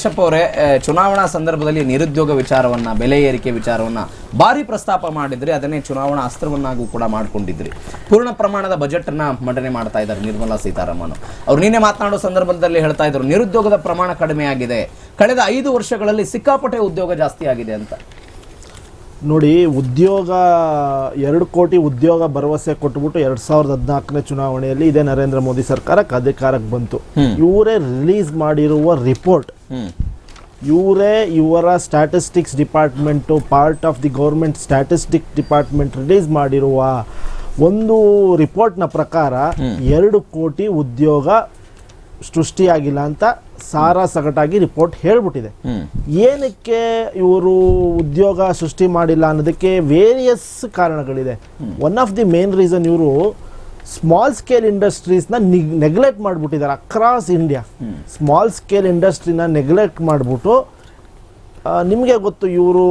ಕಶ್ಯಪ್ ಅವರೇ ಚುನಾವಣಾ ಸಂದರ್ಭದಲ್ಲಿ ನಿರುದ್ಯೋಗ ವಿಚಾರವನ್ನ, ಬೆಲೆ ಏರಿಕೆ ವಿಚಾರವನ್ನ ಭಾರಿ ಪ್ರಸ್ತಾಪ ಮಾಡಿದ್ರಿ, ಅದನ್ನೇ ಚುನಾವಣಾ ಅಸ್ತ್ರವನ್ನಾಗೂ ಕೂಡ ಮಾಡ್ಕೊಂಡಿದ್ರಿ. ಪೂರ್ಣ ಪ್ರಮಾಣದ ಬಜೆಟ್ ಅನ್ನ ಮಂಡನೆ ಮಾಡ್ತಾ ಇದ್ದಾರೆ ನಿರ್ಮಲಾ ಸೀತಾರಾಮನ್. ಅವ್ರು ನಿನ್ನೆ ಮಾತನಾಡೋ ಸಂದರ್ಭದಲ್ಲಿ ಹೇಳ್ತಾ ಇದ್ರು, ನಿರುದ್ಯೋಗದ ಪ್ರಮಾಣ ಕಡಿಮೆ ಆಗಿದೆ ಕಳೆದ ಐದು ವರ್ಷಗಳಲ್ಲಿ ಸಿಕ್ಕಾಪಟ್ಟೆ ಉದ್ಯೋಗ ಜಾಸ್ತಿ ಆಗಿದೆ ಅಂತ. ನೋಡಿ ಉದ್ಯೋಗ ಎರಡು ಕೋಟಿ ಉದ್ಯೋಗ ಭರವಸೆ ಕೊಟ್ಬಿಟ್ಟು ಎರಡು ಸಾವಿರದ ಹದಿನಾಲ್ಕನೇ ಚುನಾವಣೆಯಲ್ಲಿ ಇದೇ ನರೇಂದ್ರ ಮೋದಿ ಸರ್ಕಾರಕ್ಕೆ ಅಧಿಕಾರಕ್ಕೆ ಬಂತು. ಇವರೇ ರಿಲೀಸ್ ಮಾಡಿರುವ ರಿಪೋರ್ಟ್ ಇವರೇ ಇವರ statistics department part of the government statistic department release ಮಾಡಿರುವ ಒಂದು ರಿಪೋರ್ಟ್ನ ಪ್ರಕಾರ ಎರಡು ಕೋಟಿ ಉದ್ಯೋಗ ಸೃಷ್ಟಿಯಾಗಿಲ್ಲ ಅಂತ ಸಾರ ಸಗಟಾಗಿ ರಿಪೋರ್ಟ್ ಹೇಳ್ಬಿಟ್ಟಿದೆ. ಏನಕ್ಕೆ ಇವರು ಉದ್ಯೋಗ ಸೃಷ್ಟಿ ಮಾಡಿಲ್ಲ ಅನ್ನೋದಕ್ಕೆ various ಕಾರಣಗಳಿದೆ. One of the main reason ಇವರು ಸ್ಮಾಲ್ ಸ್ಕೇಲ್ ಇಂಡಸ್ಟ್ರೀಸ್ನ ನೆಗ್ಲೆಕ್ಟ್ ಮಾಡಿಬಿಟ್ಟಿದ್ದಾರೆ ಅಕ್ರಾಸ್ ಇಂಡಿಯಾ ಸ್ಮಾಲ್ ಸ್ಕೇಲ್ ಇಂಡಸ್ಟ್ರಿನ ನೆಗ್ಲೆಕ್ಟ್ ಮಾಡಿಬಿಟ್ಟು ನಿಮಗೆ ಗೊತ್ತು ಇವರು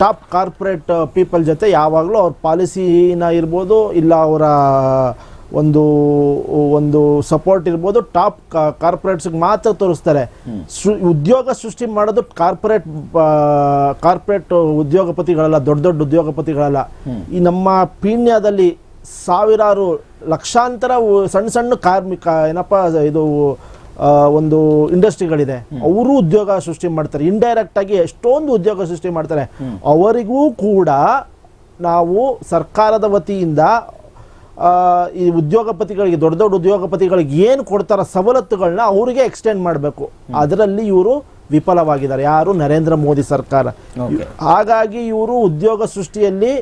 ಟಾಪ್ ಕಾರ್ಪೊರೇಟ್ ಪೀಪಲ್ ಜೊತೆ ಯಾವಾಗಲೂ ಅವ್ರ ಪಾಲಿಸಿನ ಇರ್ಬೋದು ಇಲ್ಲ ಅವರ ಒಂದು ಒಂದು ಸಪೋರ್ಟ್ ಇರ್ಬೋದು ಟಾಪ್ ಕಾರ್ಪೊರೇಟ್ಸ್ಗೆ ಮಾತ್ರ ತೋರಿಸ್ತಾರೆ. ಉದ್ಯೋಗ ಸೃಷ್ಟಿ ಮಾಡೋದು ಕಾರ್ಪೊರೇಟ್ ಕಾರ್ಪೊರೇಟ್ ಉದ್ಯೋಗಪತಿಗಳಲ್ಲ ದೊಡ್ಡ ದೊಡ್ಡ ಉದ್ಯೋಗಪತಿಗಳಲ್ಲ. ಈ ನಮ್ಮ ಪೀಣ್ಯದಲ್ಲಿ ಸಾವಿರಾರು ಲಕ್ಷಾಂತರ ಸಣ್ಣ ಸಣ್ಣ ಕಾರ್ಮಿಕ ಏನಪ್ಪ ಇದು ಒಂದು ಇಂಡಸ್ಟ್ರಿಗಳಿದೆ. ಅವರು ಉದ್ಯೋಗ ಸೃಷ್ಟಿ ಮಾಡ್ತಾರೆ. ಇಂಡೈರೆಕ್ಟ್ ಆಗಿ ಎಷ್ಟೊಂದು ಉದ್ಯೋಗ ಸೃಷ್ಟಿ ಮಾಡ್ತಾರೆ. ಅವರಿಗೂ ಕೂಡ ನಾವು ಸರ್ಕಾರದ ವತಿಯಿಂದ ಈ ಉದ್ಯೋಗಪತಿಗಳಿಗೆ ದೊಡ್ಡ ದೊಡ್ಡ ಉದ್ಯೋಗಪತಿಗಳಿಗೆ ಏನು ಕೊಡ್ತಾರ ಸವಲತ್ತುಗಳನ್ನ ಅವರಿಗೆ ಎಕ್ಸ್ಟೆಂಡ್ ಮಾಡಬೇಕು. ಅದರಲ್ಲಿ ಇವರು ವಿಫಲವಾಗಿದ್ದಾರೆ. ಯಾರು ನರೇಂದ್ರ ಮೋದಿ ಸರ್ಕಾರ. ಹಾಗಾಗಿ ಇವರು ಉದ್ಯೋಗ ಸೃಷ್ಟಿಯಲ್ಲಿ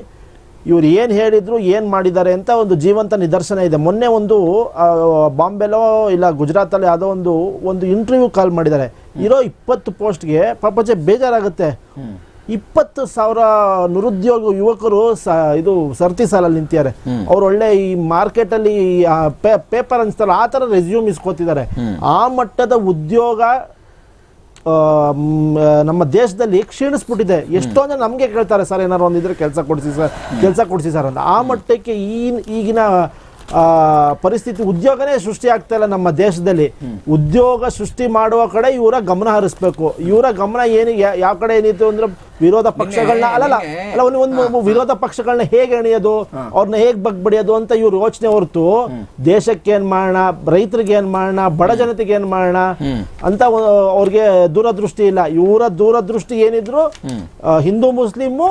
ಇವ್ರು ಏನು ಹೇಳಿದ್ರು ಏನು ಮಾಡಿದ್ದಾರೆ ಅಂತ ಒಂದು ಜೀವಂತ ನಿದರ್ಶನ ಇದೆ. ಮೊನ್ನೆ ಒಂದು ಬಾಂಬೆಲೋ ಇಲ್ಲ ಗುಜರಾತಲ್ಲಿ ಯಾವುದೋ ಒಂದು ಒಂದು ಇಂಟರ್ವ್ಯೂ ಕಾಲ್ ಮಾಡಿದ್ದಾರೆ. ಇರೋ ಇಪ್ಪತ್ತು ಪೋಸ್ಟ್ಗೆ ಪಾಪಚೆ ಬೇಜಾರಾಗುತ್ತೆ. ಇಪ್ಪತ್ತು ಸಾವಿರ ನಿರುದ್ಯೋಗ ಯುವಕರು ಸ ಇದು ಸರ್ತಿ ಸಾಲಲ್ಲಿ ನಿಂತಿದ್ದಾರೆ. ಅವ್ರು ಒಳ್ಳೆ ಈ ಮಾರ್ಕೆಟಲ್ಲಿ ಪೇಪರ್ ಅನ್ಸ್ತಾರ ಆ ಥರ ರೆಸ್ಯೂಮ್ ಇಸ್ಕೋತಿದ್ದಾರೆ. ಆ ಮಟ್ಟದ ಉದ್ಯೋಗ ನಮ್ಮ ದೇಶದಲ್ಲಿ ಕ್ಷೀಣಿಸ್ಬಿಟ್ಟಿದೆ. ಎಷ್ಟೋ ಜನ ನಮಗೆ ಕೇಳ್ತಾರೆ ಸರ್ ಏನಾರು ಒಂದಿದ್ರೆ ಕೆಲಸ ಕೊಡಿಸಿ ಸರ್ ಕೆಲಸ ಕೊಡಿಸಿ ಸರ್ ಅಂತ. ಆ ಮಟ್ಟಕ್ಕೆ ಈ ಈಗಿನ ಆ, ಪರಿಸ್ಥಿತಿ ಉದ್ಯೋಗನೇ ಸೃಷ್ಟಿ ಆಗ್ತಾ ಇಲ್ಲ ನಮ್ಮ ದೇಶದಲ್ಲಿ. ಉದ್ಯೋಗ ಸೃಷ್ಟಿ ಮಾಡುವ ಕಡೆ ಇವರ ಗಮನ ಹರಿಸ್ಬೇಕು. ಇವರ ಗಮನ ಏನಿಗೆ ಯಾವ ಕಡೆ ಏನಿತ್ತು ಅಂದ್ರೆ ವಿರೋಧ ಪಕ್ಷಗಳನ್ನ ಅಲ್ಲಲ್ಲ. ಅಲ್ಲ ಒಂದು ಒಂದು ವಿರೋಧ ಪಕ್ಷಗಳನ್ನ ಹೇಗೆ ಎಣಿಯೋದು ಅವ್ರನ್ನ ಹೇಗೆ ಬಗ್ಬಡಿಯೋದು ಅಂತ ಇವ್ರು ಯೋಚನೆ ಹೊರತು ದೇಶಕ್ಕೆ ಏನ್ ಮಾಡೋಣ ರೈತರಿಗೆ ಏನ್ ಮಾಡೋಣ ಬಡ ಜನತೆಗೆ ಏನ್ ಮಾಡೋಣ ಅಂತ ಅವ್ರಿಗೆ ದೂರದೃಷ್ಟಿ ಇಲ್ಲ. ಇವರ ದೂರದೃಷ್ಟಿ ಏನಿದ್ರು ಹಿಂದೂ ಮುಸ್ಲಿಮು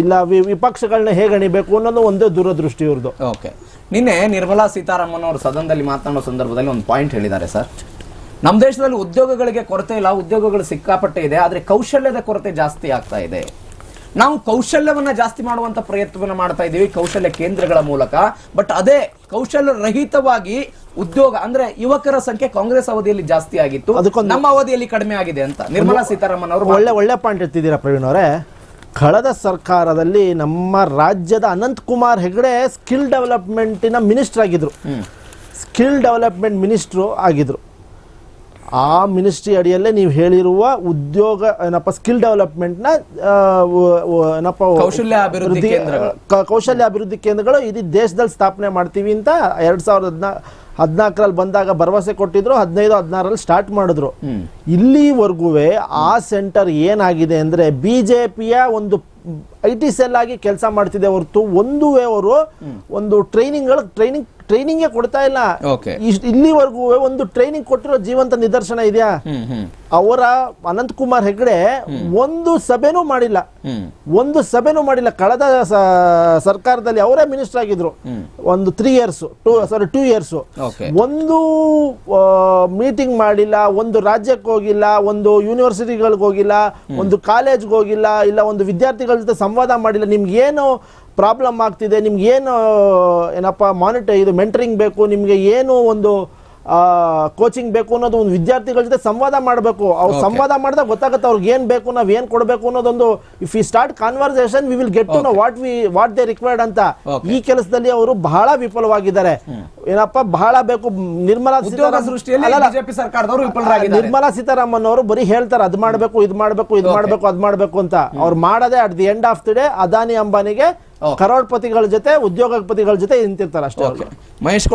ಇಲ್ಲ ವಿಪಕ್ಷಗಳನ್ನ ಹೇಗೆ ಎಣಿಬೇಕು ಅನ್ನೋದು ಒಂದೇ ದೂರದೃಷ್ಟಿ ಇವ್ರದ್ದು ಓಕೆ. ನಿನ್ನೆ ನಿರ್ಮಲಾ ಸೀತಾರಾಮನ್ ಅವರು ಸದನದಲ್ಲಿ ಮಾತನಾಡೋ ಸಂದರ್ಭದಲ್ಲಿ ಒಂದು ಪಾಯಿಂಟ್ ಹೇಳಿದ್ದಾರೆ ಸರ್ ನಮ್ಮ ದೇಶದಲ್ಲಿ ಉದ್ಯೋಗಗಳಿಗೆ ಕೊರತೆ ಇಲ್ಲ ಉದ್ಯೋಗಗಳು ಸಿಕ್ಕಾಪಟ್ಟೆ ಇದೆ ಆದರೆ ಕೌಶಲ್ಯದ ಕೊರತೆ ಜಾಸ್ತಿ ಆಗ್ತಾ ಇದೆ. ನಾವು ಕೌಶಲ್ಯವನ್ನ ಜಾಸ್ತಿ ಮಾಡುವಂತ ಪ್ರಯತ್ನವನ್ನು ಮಾಡ್ತಾ ಇದ್ದೀವಿ ಕೌಶಲ್ಯ ಕೇಂದ್ರಗಳ ಮೂಲಕ. ಬಟ್ ಅದೇ ಕೌಶಲ್ಯ ರಹಿತವಾಗಿ ಉದ್ಯೋಗ ಅಂದ್ರೆ ಯುವಕರ ಸಂಖ್ಯೆ ಕಾಂಗ್ರೆಸ್ ಅವಧಿಯಲ್ಲಿ ಜಾಸ್ತಿ ಆಗಿತ್ತು. ಅದಕ್ಕೊಂದು- ನಮ್ಮ ಅವಧಿಯಲ್ಲಿ ಕಡಿಮೆ ಆಗಿದೆ ಅಂತ. ನಿರ್ಮಲಾ ಸೀತಾರಾಮನ್ ಅವರು ಒಳ್ಳೆ ಒಳ್ಳೆ ಪಾಯಿಂಟ್ ಇರ್ತಿದ್ದೀರಾ ಪ್ರವೀಣ್ ಅವರೇ. ಕಳೆದ ಸರ್ಕಾರದಲ್ಲಿ ನಮ್ಮ ರಾಜ್ಯದ ಅನಂತ್ ಕುಮಾರ್ ಹೆಗಡೆ ಸ್ಕಿಲ್ ಡೆವಲಪ್ಮೆಂಟಿನ ಮಿನಿಸ್ಟರ್ ಆಗಿದ್ರು. ಸ್ಕಿಲ್ ಡೆವಲಪ್ಮೆಂಟ್ ಮಿನಿಸ್ಟ್ರು ಆಗಿದ್ರು. ಆ ಮಿನಿಸ್ಟ್ರಿ ಅಡಿಯಲ್ಲೇ ನೀವು ಹೇಳಿರುವ ಉದ್ಯೋಗ ಏನಪ್ಪ ಸ್ಕಿಲ್ ಡೆವಲಪ್ಮೆಂಟ್ನ ಏನಪ್ಪ ಕೌಶಲ್ಯ ಅಭಿವೃದ್ಧಿ ಕೇಂದ್ರಗಳು. ಕೌಶಲ್ಯ ಅಭಿವೃದ್ಧಿ ಕೇಂದ್ರಗಳು ಇಡೀ ದೇಶದಲ್ಲಿ ಸ್ಥಾಪನೆ ಮಾಡ್ತೀವಿ ಅಂತ ಎರಡ್ ಸಾವಿರದ ಹದಿನಾ ಹದಿನಾಲ್ಕರಲ್ಲಿ ಬಂದಾಗ ಭರವಸೆ ಕೊಟ್ಟಿದ್ರು ಹದಿನೈದು ಹದಿನಾರಲ್ಲಿ ಸ್ಟಾರ್ಟ್ ಮಾಡಿದ್ರು. ಇಲ್ಲಿವರೆಗೂ ಆ ಸೆಂಟರ್ ಏನಾಗಿದೆ ಅಂದ್ರೆ ಪಿಯ ಒಂದು ಐ ಟಿ ಸೆಲ್ ಆಗಿ ಕೆಲಸ ಮಾಡ್ತಿದೆ ಹೊರತು ಒಂದು ಅವರು ಒಂದು ಟ್ರೈನಿಂಗ್ ಟ್ರೈನಿಂಗ್ ಟ್ರೈನಿಂಗೇ ಕೊಡ್ತಾ ಇಲ್ಲ. ಇಲ್ಲಿವರೆಗೂ ಒಂದು ಟ್ರೈನಿಂಗ್ ಕೊಟ್ಟಿರೋ ಜೀವಂತ ನಿದರ್ಶನ ಇದೆಯಾ? ಅವರ ಅನಂತಕುಮಾರ್ ಹೆಗ್ಡೆ ಒಂದು ಸಭೆನೂ ಮಾಡಿಲ್ಲ. ಒಂದು ಸಭೆನೂ ಮಾಡಿಲ್ಲ. ಕಳೆದ ಸರ್ಕಾರದಲ್ಲಿ ಅವರೇ ಮಿನಿಸ್ಟರ್ ಆಗಿದ್ರು. ಒಂದು three years two sorry two years ಒಂದು ಮೀಟಿಂಗ್ ಮಾಡಿಲ್ಲ ಒಂದು ರಾಜ್ಯಕ್ಕೆ ಹೋಗಿಲ್ಲ ಒಂದು ಯೂನಿವರ್ಸಿಟಿಗಳಿಗೆ ಹೋಗಿಲ್ಲ ಒಂದು ಕಾಲೇಜ್ಗೆ ಹೋಗಿಲ್ಲ ಇಲ್ಲ ಒಂದು ವಿದ್ಯಾರ್ಥಿಗಳ ಜೊತೆ ಸಂವಾದ ಮಾಡಿಲ್ಲ. ನಿಮ್ಗೆ ಏನು ಪ್ರಾಬ್ಲಮ್ ಆಗ್ತಿದೆ? ನಿಮ್ಗೆ ಏನು ಏನಪ್ಪ ಮಾನಿಟರ್ ಇದು ಮೆಂಟರಿಂಗ್ ಬೇಕು? ನಿಮಗೆ ಏನು ಒಂದು ಕೋಚಿಂಗ್ ಬೇಕು ಅನ್ನೋದು ಒಂದು ವಿದ್ಯಾರ್ಥಿಗಳ ಜೊತೆ ಸಂವಾದ ಮಾಡಬೇಕು. ಅವ್ರು ಸಂವಾದ ಮಾಡಿದಾಗ ಗೊತ್ತಾಗುತ್ತೆ ಅವ್ರಿಗೆ ಏನ್ ಬೇಕು ನಾವ್ ಏನ್ ಕೊಡಬೇಕು ಅನ್ನೋದೊಂದು if you start conversation we will get to know what we what they required ಅಂತ. ಈ ಕೆಲಸದಲ್ಲಿ ಅವರು ಬಹಳ ವಿಫಲವಾಗಿದ್ದಾರೆ. ಏನಪ್ಪ ಬಹಳ ಬೇಕು. ನಿರ್ಮಲಾ ಸೀತಾರಾಮ ಸೀತಾರಾಮನ್- ಸೃಷ್ಟಿಯಲ್ಲಿ ಬಿಜೆಪಿ ಸರ್ಕಾರದವರು ವಿಫಲರಾಗಿದ್ದಾರೆ. ನಿರ್ಮಲಾ ಸೀತಾರಾಮನ್ ಅವರು ಬರೀ ಹೇಳ್ತಾರೆ ಅದ್ ಮಾಡ್ಬೇಕು ಇದ್ ಮಾಡ್ಬೇಕು ಇದ್ ಮಾಡ್ಬೇಕು ಅದ್ ಮಾಡ್ಬೇಕು ಅಂತ. ಅವ್ರು ಮಾಡದೆ at the end of the day Adani ಅಂಬಾನಿಗೆ. ಕರೋಡ್ಪತಿಗಳ ಜೊತೆ ಉದ್ಯೋಗಪತಿಗಳ ಜೊತೆ ನಿಂತಿರ್ತಾರೆ ಅಷ್ಟೇ ಮಹೇಶ್